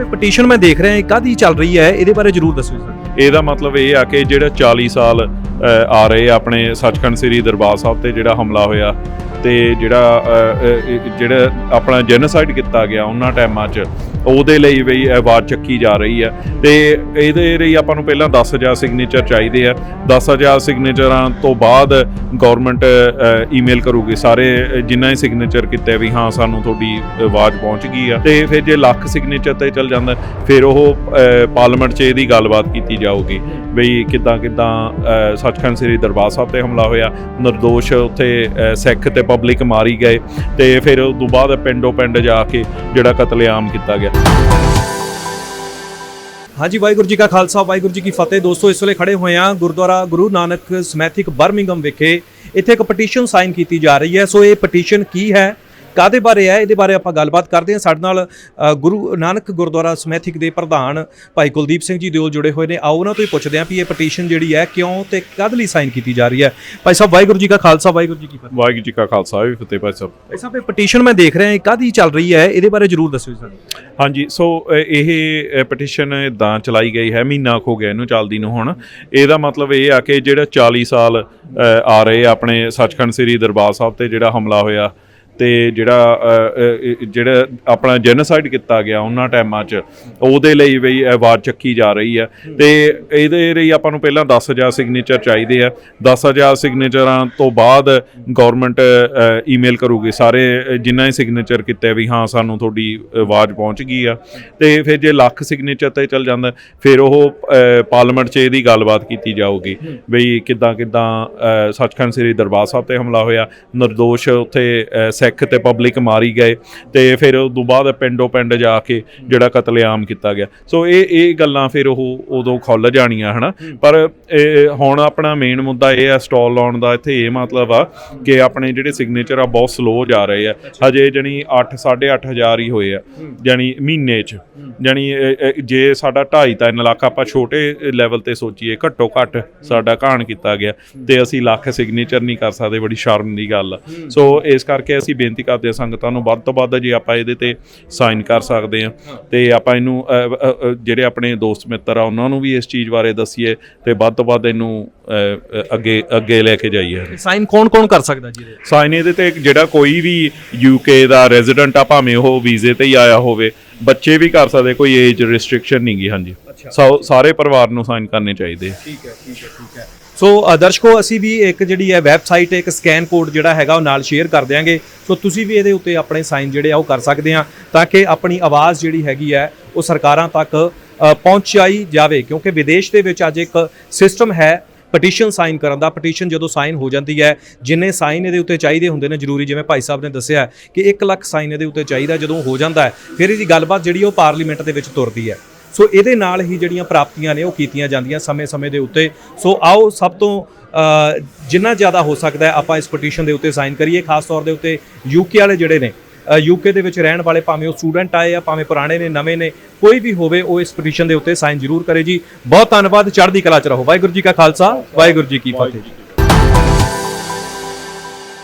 ਸਾਹਿਬ petition ਮੈਂ ਦੇਖ ਰਿਹਾ ਕਾਦੀ ਚੱਲ ਰਹੀ ਹੈ? ਇਹਦੇ ਬਾਰੇ ਜਰੂਰ ਦੱਸੋ ਸਰ ਇਹਦਾ ਮਤਲਬ ਇਹ ਆ ਕਿ ਜਿਹੜਾ 40 ਸਾਲ ਅ, ਆ ਰਹੇ ਆ ਆਪਣੇ ਸੱਚਖੰਡ ਸ੍ਰੀ ਦਰਬਾਰ ਸਾਹਿਬ ਤੇ ਜਿਹੜਾ ਹਮਲਾ ਹੋਇਆ ਤੇ ਜਿਹੜਾ ਜਿਹੜਾ ਆਪਣਾ ਜੈਨੋਸਾਈਡ ਕੀਤਾ ਗਿਆ ਉਹਨਾਂ ਟਾਈਮਾਂ 'ਚ, ਉਹਦੇ ਲਈ ਵੀ ਆਵਾਜ਼ ਚੱਕੀ ਜਾ ਰਹੀ ਹੈ। ਤੇ ਇਹਦੇ ਲਈ ਆਪਾਂ ਨੂੰ ਪਹਿਲਾਂ 10000 ਸਿਗਨੇਚਰ ਚਾਹੀਦੇ ਆ। 10000 ਸਿਗਨੇਚਰਾਂ ਤੋਂ ਬਾਅਦ ਗਵਰਨਮੈਂਟ ਈਮੇਲ ਕਰੂਗੀ। ਸਾਰੇ ਜਿਨ੍ਹਾਂ ਨੇ ਸਿਗਨੇਚਰ ਕੀਤੇ ਵੀ ਹਾਂ, ਸਾਨੂੰ ਤੁਹਾਡੀ ਆਵਾਜ਼ ਪਹੁੰਚ ਗਈ ਆ। ਤੇ ਫਿਰ ਜੇ ਲੱਖ ਸਿਗਨੇਚਰ ਤੇ ਚੱਲ ਜਾਂਦਾ, ਫਿਰ ਉਹ ਪਾਰਲੀਮੈਂਟ 'ਚ ਇਹਦੀ ਗੱਲਬਾਤ ਕੀਤੀ ਜਾਊਗੀ। ਬਈ ਕਿੱਦਾਂ ਕਿੱਦਾਂ ਸੱਚਖੰਡ ਸ੍ਰੀ ਦਰਬਾਰ ਸਾਹਿਬ ਤੇ ਹਮਲਾ ਹੋਇਆ। ਨਿਰਦੋਸ਼ ਉੱਥੇ ਸਿੱਖ ਤੇ ਪਬਲਿਕ ਮਾਰੀ ਗਏ ਤੇ ਫਿਰ ਉਸ ਤੋਂ ਬਾਅਦ ਪਿੰਡੋ ਪਿੰਡ ਜਾ ਕੇ ਜਿਹੜਾ ਕਤਲੇਆਮ ਕੀਤਾ ਗਿਆ। ਹਾਂਜੀ, ਵਾਹਿਗੁਰੂ ਜੀ ਕਾ ਖਾਲਸਾ, ਵਾਹਿਗੁਰੂ ਜੀ ਕੀ ਫਤਿਹ। ਦੋਸਤੋ, ਇਸ ਵੇਲੇ ਖੜੇ ਹੋਏ ਆ ਗੁਰਦੁਆਰਾ ਗੁਰੂ ਨਾਨਕ ਸਮੈਥਿਕ ਬਰਮਿੰਗਮ ਵਿਖੇ। ਇੱਥੇ ਇੱਕ ਪਟੀਸ਼ਨ ਸਾਈਨ ਕੀਤੀ ਜਾ ਰਹੀ ਹੈ। ਸੋ ਇਹ ਪਟੀਸ਼ਨ ਕੀ ਹੈ? ਕਾਦੇ ਬਾਰੇ ਹੈ? ਇਹਦੇ ਬਾਰੇ ਆਪਾਂ ਗੱਲਬਾਤ ਕਰਦੇ ਹਾਂ। ਸਾਡੇ ਨਾਲ ਅ, ਗੁਰੂ ਨਾਨਕ ਗੁਰਦੁਆਰਾ ਸਮੈਥਿਕ ਦੇ ਪ੍ਰਧਾਨ ਭਾਈ ਕੁਲਦੀਪ ਸਿੰਘ ਜੀ ਦਿਓਲ ਜੁੜੇ ਹੋਏ ਨੇ। ਆਓ ਉਹਨਾਂ ਤੋਂ ਹੀ ਪੁੱਛਦੇ ਹਾਂ ਵੀ ਇਹ ਪਟੀਸ਼ਨ ਜਿਹੜੀ ਹੈ ਕਿਉਂ ਤੇ ਕਦ ਲਈ ਸਾਈਨ ਕੀਤੀ ਜਾ ਰਹੀ ਹੈ? ਭਾਈ ਸਾਹਿਬ ਵਾਹਿਗੁਰੂ ਜੀ ਕਾ ਖਾਲਸਾ ਵਾਹਿਗੁਰੂ ਜੀ ਕੀ ਫਤਿਹ। ਵਾਹਿਗੁਰੂ ਜੀ ਕਾ ਖਾਲਸਾ ਵੀ ਫਤਿਹ ਭਾਈ ਸਾਹਿਬ। ਭਾਈ ਸਾਹਿਬ ਇਹ ਪਟੀਸ਼ਨ ਮੈਂ ਦੇਖ ਰਿਹਾ ਕਾਦੀ ਚੱਲ ਰਹੀ ਹੈ? ਇਹਦੇ ਬਾਰੇ ਜਰੂਰ ਦੱਸੋ ਜੀ ਸਾਨੂੰ। ਹਾਂਜੀ ਸੋ ਅ, ਇਹ ਪਟੀਸ਼ਨ ਇਦਾਂ ਚਲਾਈ ਗਈ ਹੈ ਮਹੀਨਾ ਕੁ ਹੋ ਗਿਆ ਇਹਨੂੰ ਚੱਲਦੀ ਨੂੰ ਹੁਣ। ਇਹਦਾ ਮਤਲਬ ਇਹ ਆ ਕਿ ਜਿਹੜਾ 40 ਸਾਲ ਅ, ਆ ਰਹੇ ਆ ਆਪਣੇ ਸੱਚਖੰਡ ਸ੍ਰੀ ਦਰਬਾਰ ਸਾਹਿਬ ਤੇ ਜਿਹੜਾ ਹਮਲਾ ਹੋਇਆ ਤੇ ਜਿਹੜਾ ਜਿਹੜਾ ਆਪਣਾ ਜੈਨੋਸਾਈਡ ਕੀਤਾ ਗਿਆ ਉਹਨਾਂ ਟਾਈਮਾਂ 'ਚ ਉਹਦੇ ਲਈ ਵੀ ਆਵਾਜ਼ ਚੱਕੀ ਜਾ ਰਹੀ ਹੈ। ਤੇ ਇਹਦੇ ਲਈ ਆਪਾਂ ਨੂੰ ਪਹਿਲਾਂ 10000 ਸਿਗਨੇਚਰ ਚਾਹੀਦੇ ਆ। 10000 ਸਿਗਨੇਚਰਾਂ ਤੋਂ ਬਾਅਦ ਗਵਰਨਮੈਂਟ ਈਮੇਲ ਕਰੂਗੀ। ਸਾਰੇ ਅ, ਜਿਨ੍ਹਾਂ ਨੇ ਸਿਗਨੇਚਰ ਕੀਤੇ ਵੀ ਹਾਂ ਸਾਨੂੰ ਤੁਹਾਡੀ ਆਵਾਜ਼ ਪਹੁੰਚ ਗਈ ਆ। ਤੇ ਫਿਰ ਜੇ ਲੱਖ ਸਿਗਨੇਚਰ ਤੇ ਚੱਲ ਜਾਂਦਾ ਫਿਰ ਉਹ ਪਾਰਲੀਮੈਂਟ 'ਚ ਇਹਦੀ ਗੱਲਬਾਤ ਕੀਤੀ ਜਾਊਗੀ। ਬਈ ਕਿੱਦਾਂ ਕਿੱਦਾਂ ਸੱਚਖੰਡ ਸ੍ਰੀ ਦਰਬਾਰ ਸਾਹਿਬ ਤੇ ਹਮਲਾ ਹੋਇਆ। ਨਿਰਦੋਸ਼ ਉੱਥੇ ਅ, ਸਿੱਖ ਤੇ ਪਬਲਿਕ ਮਾਰੀ ਗਏ ਤੇ ਫਿਰ ਉਸ ਤੋਂ ਬਾਅਦ ਪਿੰਡੋ ਪਿੰਡ ਜਾ ਕੇ ਜਿਹੜਾ ਕਤਲੇਆਮ ਕੀਤਾ ਗਿਆ। ਸੋ ਇਹ ਇਹ ਗੱਲਾਂ ਫਿਰ ਉਹ ਉਦੋਂ ਖੁੱਲ ਜਾਣੀਆਂ ਹਨਾ? ਪਰ ਇਹ ਹੁਣ ਆਪਣਾ ਮੇਨ ਮੁੱਦਾ ਇਹ ਆ ਸਟਾਲ ਲਾਉਣ ਦਾ ਇੱਥੇ ਇਹ ਮਤਲਬ ਆ ਕਿ ਆਪਣੇ ਜਿਹੜੇ ਸਿਗਨੇਚਰ ਆ ਬਹੁਤ ਸਲੋ ਜਾ ਰਹੇ ਆ। ਹਜੇ ਜਣੀ 8 8500 ਹੀ ਹੋਏ ਆ ਜਾਨੀ ਮਹੀਨੇ 'ਚ। ਜਾਨੀ ਜੇ ਸਾਡਾ 2.5 3 ਲੱਖ ਆਪਾਂ ਛੋਟੇ ਲੈਵਲ ਤੇ ਸੋਚੀਏ ਘੱਟੋ ਘੱਟ ਸਾਡਾ ਘਾਣ ਕੀਤਾ ਗਿਆ ਤੇ ਅਸੀਂ ਲੱਖ ਸਿਗਨੇਚਰ ਨਹੀਂ ਕਰ ਸਕਦੇ ਬੜੀ ਸ਼ਰਮ ਦੀ ਗੱਲ। ਸੋ ਇਸ ਕਰਕੇ ਅਸੀਂ ਬੇਨਤੀ ਕਰਦੇ ਹਾਂ ਸੰਗਤਾਂ ਨੂੰ ਵੱਧ ਤੋਂ ਵੱਧ ਜੇ ਆਪਾਂ ਇਹਦੇ ਤੇ ਸਾਈਨ ਕਰ ਸਕਦੇ ਆ ਤੇ ਆਪਾਂ ਇਹਨੂੰ ਜਿਹੜੇ ਆਪਣੇ ਦੋਸਤ ਮਿੱਤਰ ਆ ਉਹਨਾਂ ਨੂੰ ਵੀ ਇਸ ਚੀਜ਼ ਬਾਰੇ ਦੱਸੀਏ ਤੇ ਵੱਧ ਤੋਂ ਵੱਧ ਇਹਨੂੰ ਅੱਗੇ ਅੱਗੇ ਲੈ ਕੇ ਜਾਈਏ। ਸਾਈਨ ਕੌਣ ਕੌਣ ਕਰ ਸਕਦਾ ਜੀ ਸਾਈਨ ਇਹਦੇ ਤੇ ਜਿਹੜਾ ਕੋਈ ਵੀ ਯੂਕੇ ਦਾ ਰੈਜ਼ੀਡੈਂਟ ਆ ਭਾਵੇਂ ਉਹ ਵੀਜ਼ੇ ਤੇ ਹੀ ਆਇਆ ਹੋਵੇ ਬੱਚੇ ਵੀ ਕਰ ਸਕਦੇ ਕੋਈ ਏਜ ਰੈਸਟ੍ਰਿਕਸ਼ਨ ਨਹੀਂਗੀ ਹਾਂਜੀ। ਸੋ ਸਾਰੇ ਪਰਿਵਾਰ ਨੂੰ ਸਾਈਨ ਕਰਨੇ ਚਾਹੀਦੇ। ਠੀਕ ਹੈ ਠੀਕ ਹੈ ਠੀਕ ਹੈ। ਸੋ ਦਰਸ਼ਕੋ ਅਸੀਂ ਵੀ ਇੱਕ ਜਿਹੜੀ ਹੈ ਵੈਬਸਾਈਟ ਇੱਕ ਸਕੈਨ ਕੋਡ ਜਿਹੜਾ ਹੈਗਾ ਉਹ ਨਾਲ ਸ਼ੇਅਰ ਕਰ ਦਿਆਂਗੇ। ਸੋ ਤੁਸੀਂ ਵੀ ਇਹਦੇ ਉੱਤੇ ਆਪਣੇ ਸਾਈਨ ਜਿਹੜੇ ਆ ਉਹ ਕਰ ਸਕਦੇ ਆ ਤਾਂ ਕਿ ਆਪਣੀ ਆਵਾਜ਼ ਜਿਹੜੀ ਹੈਗੀ ਹੈ ਉਹ ਸਰਕਾਰਾਂ ਤੱਕ ਪਹੁੰਚਾਈ ਜਾਵੇ। ਕਿਉਂਕਿ ਵਿਦੇਸ਼ ਦੇ ਵਿੱਚ ਅੱਜ ਇੱਕ ਸਿਸਟਮ ਹੈ ਪਟੀਸ਼ਨ ਸਾਈਨ ਕਰਨ ਦਾ। ਪਟੀਸ਼ਨ ਜਦੋਂ ਸਾਈਨ ਹੋ ਜਾਂਦੀ ਹੈ, ਜਿੰਨੇ ਸਾਈਨ ਇਹਦੇ ਉੱਤੇ ਚਾਹੀਦੇ ਹੁੰਦੇ ਨੇ ਜ਼ਰੂਰੀ, ਜਿਵੇਂ ਭਾਈ ਸਾਹਿਬ ਨੇ ਦੱਸਿਆ ਕਿ 1 ਲੱਖ ਸਾਈਨ ਇਹਦੇ ਉੱਤੇ ਚਾਹੀਦਾ ਜਦੋਂ ਹੋ ਜਾਂਦਾ ਹੈ, ਫਿਰ ਇਹਦੀ ਗੱਲਬਾਤ ਜਿਹੜੀ ਉਹ ਪਾਰਲੀਮੈਂਟ ਦੇ ਵਿੱਚ ਤੁਰਦੀ ਹੈ। ਸੋ ਇਹਦੇ ਨਾਲ ਹੀ ਜਿਹੜੀਆਂ ਪ੍ਰਾਪਤੀਆਂ ਨੇ ਉਹ ਕੀਤੀਆਂ ਜਾਂਦੀਆਂ ਸਮੇਂ-ਸਮੇਂ ਦੇ ਉੱਤੇ। ਸੋ ਆਓ ਸਭ ਤੋਂ ਜਿੰਨਾ ਜ਼ਿਆਦਾ ਹੋ ਸਕਦਾ ਆਪਾਂ ਇਸ ਪਟੀਸ਼ਨ ਦੇ ਉੱਤੇ ਸਾਈਨ ਕਰੀਏ। ਖਾਸ ਤੌਰ ਦੇ ਉੱਤੇ ਯੂਕੇ ਵਾਲੇ ਜਿਹੜੇ ਨੇ ਯੂਕੇ ਦੇ ਵਿੱਚ ਰਹਿਣ ਵਾਲੇ ਭਾਵੇਂ ਉਹ ਸਟੂਡੈਂਟ ਆਏ ਆ, ਭਾਵੇਂ ਪੁਰਾਣੇ ਨੇ, ਨਵੇਂ ਨੇ, ਕੋਈ ਵੀ ਹੋਵੇ ਉਹ ਇਸ ਪਟੀਸ਼ਨ ਦੇ ਉੱਤੇ ਸਾਈਨ ਜ਼ਰੂਰ ਕਰੇ ਜੀ। ਬਹੁਤ ਧੰਨਵਾਦ, ਚੜ੍ਹਦੀ ਕਲਾ ਚ ਰਹੋ। ਵਾਹਿਗੁਰੂ ਜੀ ਕਾ ਖਾਲਸਾ, ਵਾਹਿਗੁਰੂ ਜੀ ਕੀ ਫਤਿਹ